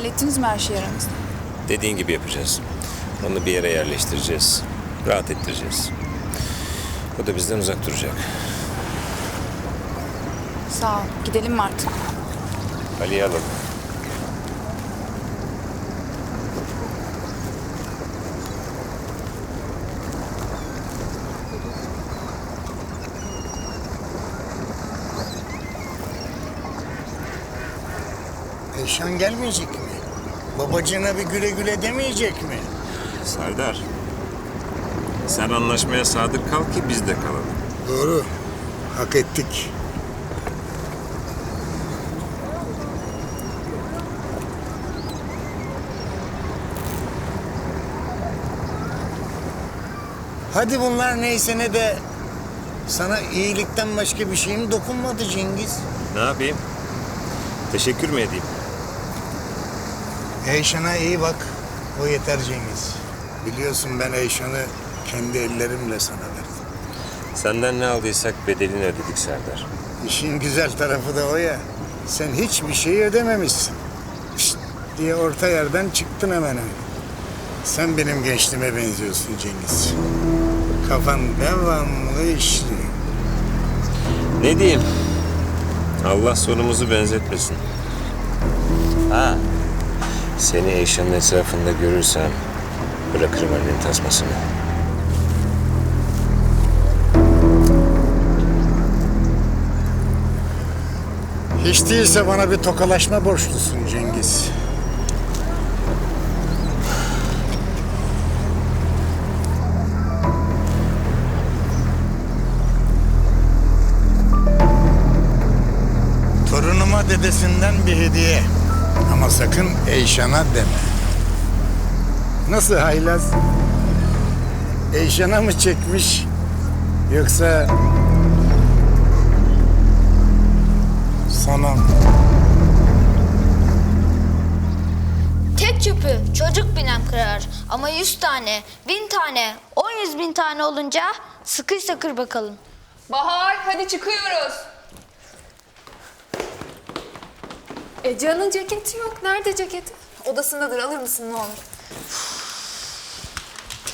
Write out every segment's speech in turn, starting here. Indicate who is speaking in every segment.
Speaker 1: Hallettiniz mi her şeyi aranızda?
Speaker 2: Dediğin gibi yapacağız. Onu bir yere yerleştireceğiz. Rahat ettireceğiz. O da bizden uzak duracak.
Speaker 1: Sağ ol. Gidelim mi artık?
Speaker 2: Ali'yi alalım.
Speaker 3: Eşan gelmeyecek mi? Babacığına bir güle güle demeyecek mi?
Speaker 2: Serdar. Sen anlaşmaya sadık kal ki biz de kalalım.
Speaker 3: Doğru. Hak ettik. Hadi bunlar neyse ne de sana iyilikten başka bir şeyim dokunmadı Cengiz.
Speaker 2: Ne yapayım? Teşekkür mü edeyim?
Speaker 3: Eyşan'a iyi bak. O yeter Cengiz. Biliyorsun ben Eyşan'ı kendi ellerimle sana verdim.
Speaker 2: Senden ne aldıysak bedelini ödedik Serdar.
Speaker 3: İşin güzel tarafı da o ya. Sen hiçbir şey ödememişsin. Pişt diye orta yerden çıktın hemen. Sen benim gençliğime benziyorsun Cengiz. Kafan devamlı işliyor.
Speaker 2: Ne diyeyim? Allah sonumuzu benzetmesin. Ha. Seni Eyşan'ın etrafında görürsem bırakırım elinin tasmasını.
Speaker 3: Hiç değilse bana bir tokalaşma borçlusun Cengiz. Torunuma dedesinden bir hediye. Ama sakın Eyşan'a deme. Nasıl haylaz? Eyşan'a mı çekmiş? Yoksa sana mı?
Speaker 4: Tek çöpü çocuk binem kırar. Ama yüz tane, bin tane, on yüz bin tane olunca sıkıysa kır bakalım.
Speaker 5: Bahar hadi çıkıyoruz. Ece'nin ceketi yok. Nerede ceketi? Odasındadır alır mısın ne olur?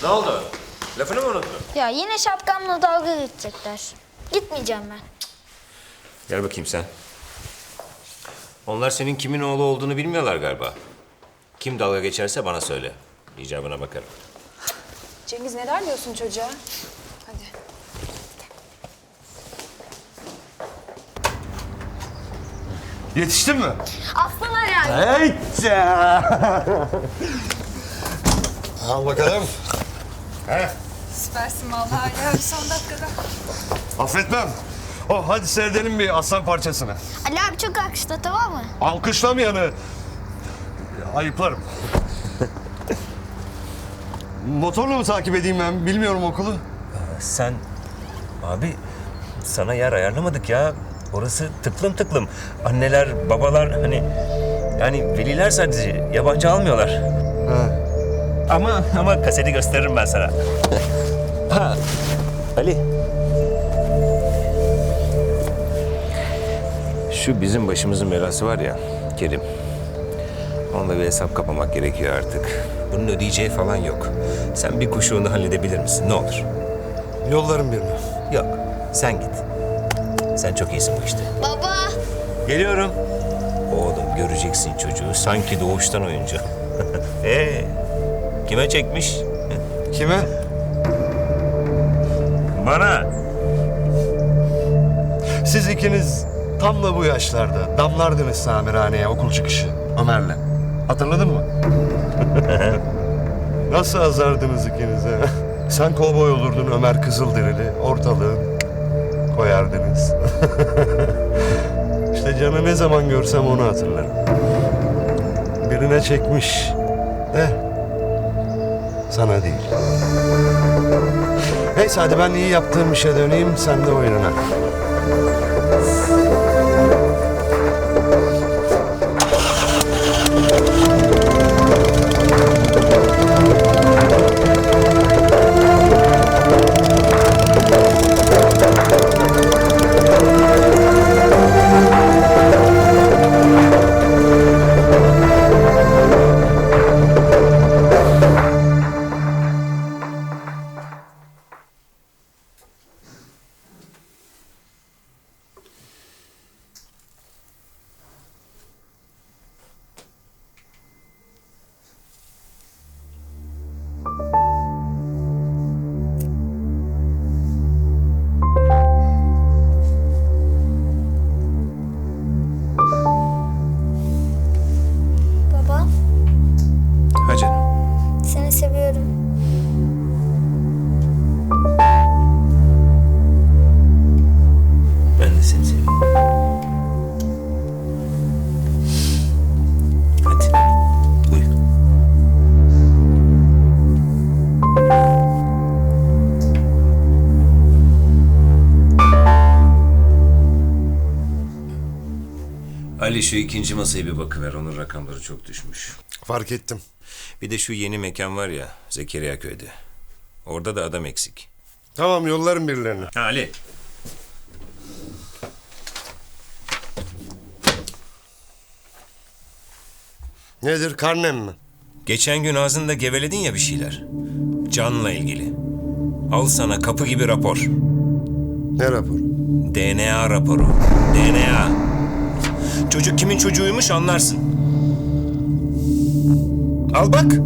Speaker 2: Ne oldu? Lafını mı unuttun?
Speaker 4: Ya yine şapkamla dalga geçecekler. Gitmeyeceğim ben.
Speaker 2: Gel bakayım sen. Onlar senin kimin oğlu olduğunu bilmiyorlar galiba. Kim dalga geçerse bana söyle. İcabına bakarım.
Speaker 1: Cengiz neler diyorsun çocuğa? Hadi.
Speaker 6: Yetiştin mi?
Speaker 4: Aslan herhalde.
Speaker 6: Heyce! Al bakalım.
Speaker 5: Süpersin vallahi ya son dakikada.
Speaker 6: Affetmem. Oh hadi seyredelim bir aslan parçasını.
Speaker 4: Ali abi çok akışta tamam mı?
Speaker 6: Alkışlamayanı ayıplarım. Motorla mı takip edeyim ben? Bilmiyorum okulu.
Speaker 2: Sen... Abi sana yer ayarlamadık ya. Orası tıklım tıklım. Anneler, babalar hani... Yani veliler sadece yabancı almıyorlar.
Speaker 6: Ha.
Speaker 2: Ama ama kaseti gösteririm ben sana. ha, Ali. Şu bizim başımızın belası var ya, Kerim. Onunla bir hesap kapamak gerekiyor artık. Bunun ödeyeceği falan yok. Sen bir kuşuğunu halledebilir misin? Ne olur.
Speaker 6: Yollarım birini.
Speaker 2: Yok, sen git. Sen çok iyisin bu işte.
Speaker 4: Baba.
Speaker 2: Geliyorum. Oğlum göreceksin çocuğu. Sanki doğuştan oyuncu. ee, kime çekmiş?
Speaker 6: Kime?
Speaker 2: Bana.
Speaker 6: Siz ikiniz tam da bu yaşlarda damlardınız tamirhaneye okul çıkışı Ömer'le. Hatırladın mı? Nasıl azardınız ikiniz ha? Sen kovboy olurdun Ömer Kızılderili. Ortalığı koyardınız. işte canı ne zaman görsem onu hatırlarım. Birine çekmiş. De. Sana değil. Neyse hadi ben iyi yaptığım işe döneyim. Sen de oyununa.
Speaker 2: Ali şu ikinci masaya bir bakıver. Onun rakamları çok düşmüş.
Speaker 7: Fark ettim.
Speaker 2: Bir de şu yeni mekan var ya Zekeriya köyde. Orada da adam eksik.
Speaker 7: Tamam yollarım birilerini.
Speaker 2: Ha, Ali.
Speaker 7: Nedir karnem mi?
Speaker 2: Geçen gün ağzında geveledin ya bir şeyler. Canla ilgili. Al sana kapı gibi rapor.
Speaker 7: Ne raporu?
Speaker 2: DNA raporu. DNA. Çocuk kimin çocuğuymuş anlarsın. Al bak.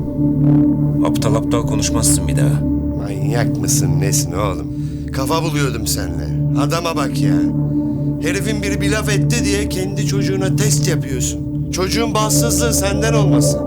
Speaker 2: Aptal aptal konuşmazsın bir daha.
Speaker 7: Manyak mısın nesin oğlum? Kafa buluyordum seninle. Adama bak ya. Herifin biri bir laf etti diye kendi çocuğuna test yapıyorsun. Çocuğun bağımsızlığı senden olmasın.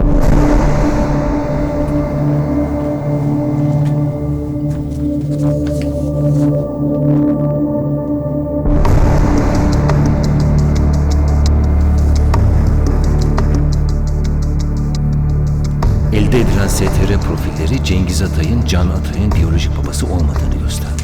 Speaker 4: Elde edilen STR profilleri Cengiz Atay'ın Can Atay'ın biyolojik babası olmadığını göstermektedir.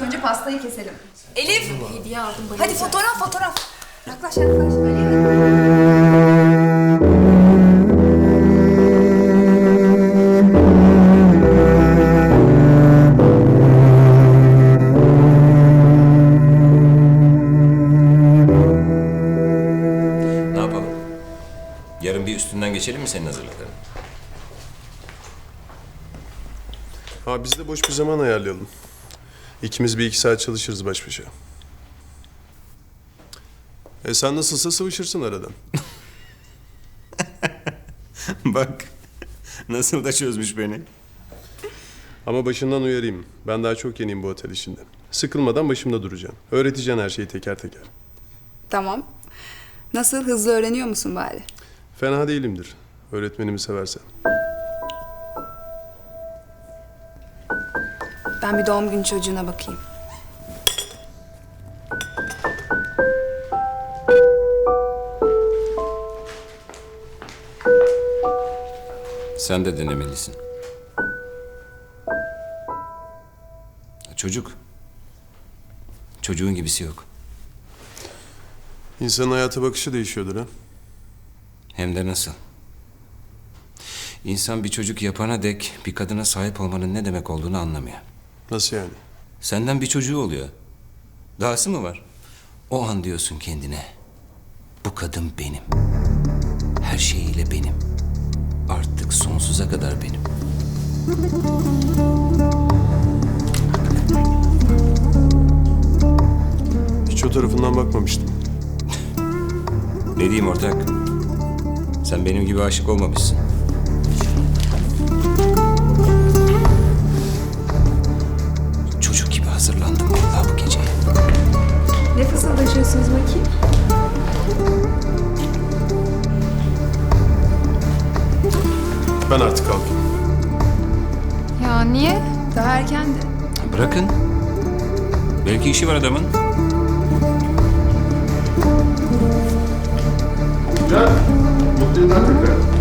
Speaker 8: İlk önce pastayı keselim. Elif. Hediye aldım Hadi fotoğraf fotoğraf. Yaklaş yaklaş.
Speaker 2: Ne yapalım? Yarın bir üstünden geçelim mi senin hazırlıkların?
Speaker 9: Ha biz de boş bir zaman ayarlayalım. İkimiz bir iki saat çalışırız baş başa. E sen nasılsa sıvışırsın aradan.
Speaker 2: Bak. Nasıl da çözmüş beni.
Speaker 9: Ama başından uyarayım. Ben daha çok yeniyim bu otel işinde. Sıkılmadan başımda duracağım. Öğreteceğim her şeyi teker teker.
Speaker 5: Tamam. Nasıl hızlı öğreniyor musun bari?
Speaker 9: Fena değilimdir. Öğretmenimi seversen.
Speaker 5: Ben bir doğum günü çocuğuna bakayım.
Speaker 2: Sen de denemelisin. Çocuk. Çocuğun gibisi yok.
Speaker 9: İnsanın hayata bakışı değişiyordur ha.
Speaker 2: Hem de nasıl? İnsan bir çocuk yapana dek bir kadına sahip olmanın ne demek olduğunu anlamıyor.
Speaker 9: Nasıl yani?
Speaker 2: Senden bir çocuğu oluyor. Dahası mı var? O an diyorsun kendine. Bu kadın benim. Her şeyiyle benim. Artık sonsuza kadar benim.
Speaker 9: Hiç o tarafından bakmamıştım.
Speaker 2: Ne diyeyim ortak? Sen benim gibi aşık olmamışsın.
Speaker 5: neredesiniz bakayım?
Speaker 9: Ben artık kalkayım.
Speaker 5: Ya niye? Daha erken de.
Speaker 2: Bırakın. Belki işi var adamın. Gel. Mutlu yıllar tekrar.